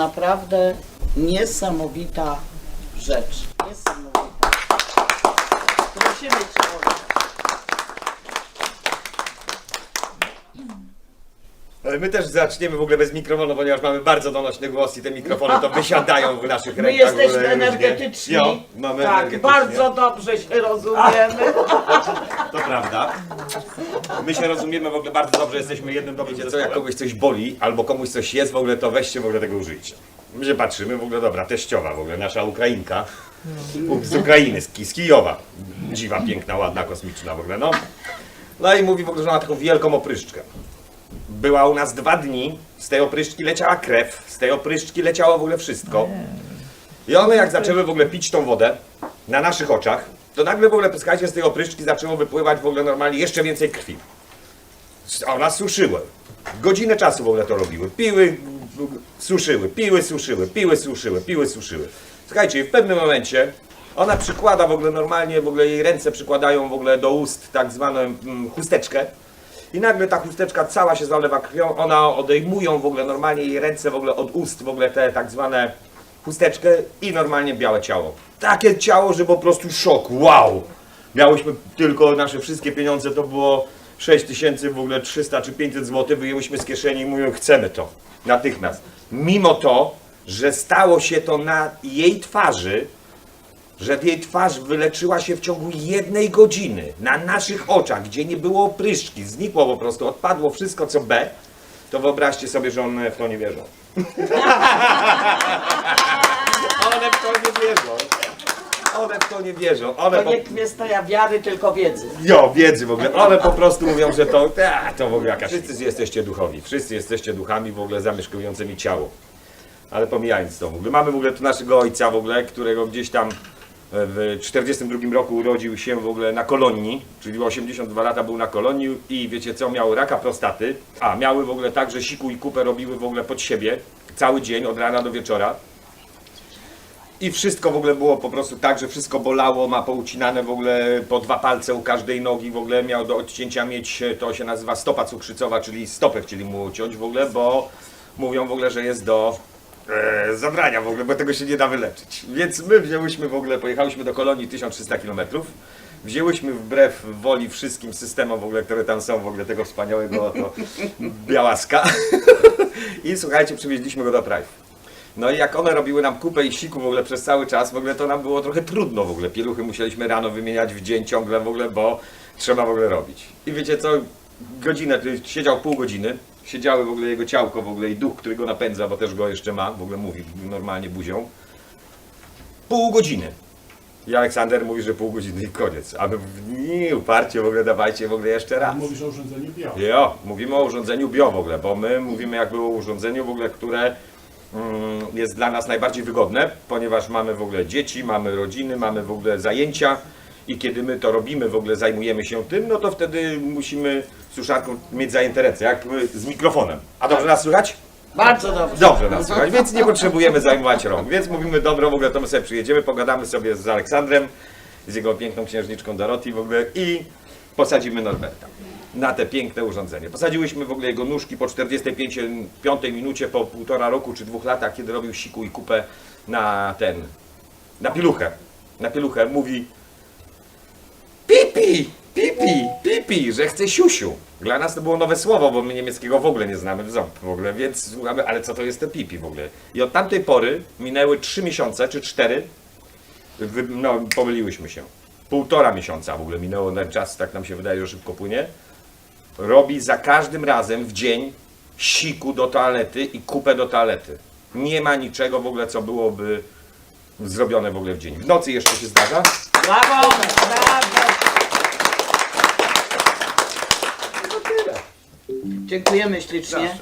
naprawdę niesamowita rzecz. Niesamowita. Prosimy Cię, Ola. Ale my też zaczniemy w ogóle bez mikrofonu, ponieważ mamy bardzo donośny głos i te mikrofony to wysiadają w naszych My rękach. w jesteśmy ogóle różnie. energetyczni. Jo, mamy tak, energetycznie. bardzo dobrze się rozumiemy. To prawda. My się rozumiemy w ogóle bardzo dobrze, jesteśmy jednym dobrym Wiecie co, jak kogoś coś boli, albo komuś coś jest w ogóle, to weźcie w ogóle tego użyjcie. My się patrzymy, w ogóle dobra, teściowa w ogóle, nasza Ukrainka. Z Ukrainy, z, Ki- z Kijowa. Dziwa, piękna, ładna, kosmiczna w ogóle, no. No i mówi w ogóle, że ma taką wielką opryszczkę. Była u nas dwa dni, z tej opryszczki leciała krew, z tej opryszczki leciało w ogóle wszystko. I one jak zaczęły w ogóle pić tą wodę na naszych oczach, to nagle w ogóle, słuchajcie, z tej opryszczki zaczęło wypływać w ogóle normalnie jeszcze więcej krwi. A suszyły. Godzinę czasu w ogóle to robiły. Piły, suszyły, piły, suszyły, piły, suszyły, piły, suszyły. Słuchajcie, w pewnym momencie ona przykłada w ogóle normalnie, w ogóle jej ręce przykładają w ogóle do ust tak zwaną mm, chusteczkę. I nagle ta chusteczka cała się zalewa krwią, ona odejmują w ogóle normalnie jej ręce w ogóle od ust, w ogóle te tak zwane chusteczkę i normalnie białe ciało. Takie ciało, że po prostu szok, wow! Miałyśmy tylko nasze wszystkie pieniądze, to było 6 tysięcy, w ogóle 300 czy 500 zł, wyjęłyśmy z kieszeni i mówią, chcemy to, natychmiast. Mimo to, że stało się to na jej twarzy, że jej twarz wyleczyła się w ciągu jednej godziny na naszych oczach, gdzie nie było opryszczki, znikło po prostu, odpadło wszystko co B, to wyobraźcie sobie, że one w to nie wierzą. one w to nie wierzą. One w to nie wierzą. One To po... nie kwestia wiary, tylko wiedzy. Jo, wiedzy w ogóle. One po prostu mówią, że to, a, to w ogóle jakaś... Wszyscy jesteście duchowi. Wszyscy jesteście duchami w ogóle zamieszkującymi ciało. Ale pomijając to w ogóle. Mamy w ogóle tu naszego ojca w ogóle, którego gdzieś tam w 42 roku urodził się w ogóle na kolonii, czyli 82 lata był na kolonii i wiecie co, miał raka prostaty, a miały w ogóle tak, że siku i kupę robiły w ogóle pod siebie cały dzień, od rana do wieczora. I wszystko w ogóle było po prostu tak, że wszystko bolało, ma poucinane w ogóle po dwa palce u każdej nogi, w ogóle miał do odcięcia mieć, to się nazywa stopa cukrzycowa, czyli stopę chcieli mu uciąć w ogóle, bo mówią w ogóle, że jest do e, zabrania w ogóle, bo tego się nie da wyleczyć. Więc my wzięłyśmy w ogóle, pojechałyśmy do kolonii 1300 km, wzięłyśmy wbrew woli wszystkim systemom w ogóle, które tam są, w ogóle tego wspaniałego oto białaska i słuchajcie, przywieźliśmy go do Prajw. No i jak one robiły nam kupę i siku w ogóle przez cały czas, w ogóle to nam było trochę trudno w ogóle. Pieluchy musieliśmy rano wymieniać w dzień ciągle w ogóle, bo trzeba w ogóle robić. I wiecie co, godzinę, siedział pół godziny, siedziały w ogóle jego ciałko w ogóle i duch, który go napędza, bo też go jeszcze ma, w ogóle mówi normalnie buzią. Pół godziny. I Aleksander mówi, że pół godziny i koniec. A my nie, uparcie w ogóle dawajcie w ogóle jeszcze raz. Mówisz o urządzeniu bio. Jo, mówimy o urządzeniu bio w ogóle, bo my mówimy jakby o urządzeniu w ogóle, które mm, jest dla nas najbardziej wygodne, ponieważ mamy w ogóle dzieci, mamy rodziny, mamy w ogóle zajęcia i kiedy my to robimy, w ogóle zajmujemy się tym, no to wtedy musimy suszarką mieć ręce, jak z mikrofonem. A dobrze nas słychać? Bardzo dobrze. Dobrze nas słychać, więc nie potrzebujemy zajmować rąk. Więc mówimy, dobra, w ogóle to my sobie przyjedziemy, pogadamy sobie z Aleksandrem, z jego piękną księżniczką Doroti w ogóle i posadzimy Norberta na te piękne urządzenie. Posadziłyśmy w ogóle jego nóżki po 45 piątej minucie, po półtora roku czy dwóch latach, kiedy robił siku i kupę na ten, na piluchę. Na piluchę mówi pipi, pipi, pipi, że chce siusiu. Dla nas to było nowe słowo, bo my niemieckiego w ogóle nie znamy w ząb w ogóle, więc słuchamy, ale co to jest te pipi w ogóle? I od tamtej pory minęły 3 miesiące czy 4, wy, no pomyliłyśmy się. Półtora miesiąca w ogóle minęło ten czas, tak nam się wydaje, że szybko płynie. Robi za każdym razem w dzień siku do toalety i kupę do toalety. Nie ma niczego w ogóle, co byłoby zrobione w ogóle w dzień. W nocy jeszcze się zdarza, Brawo, brawo. no tyle. Dziękujemy ślicznie.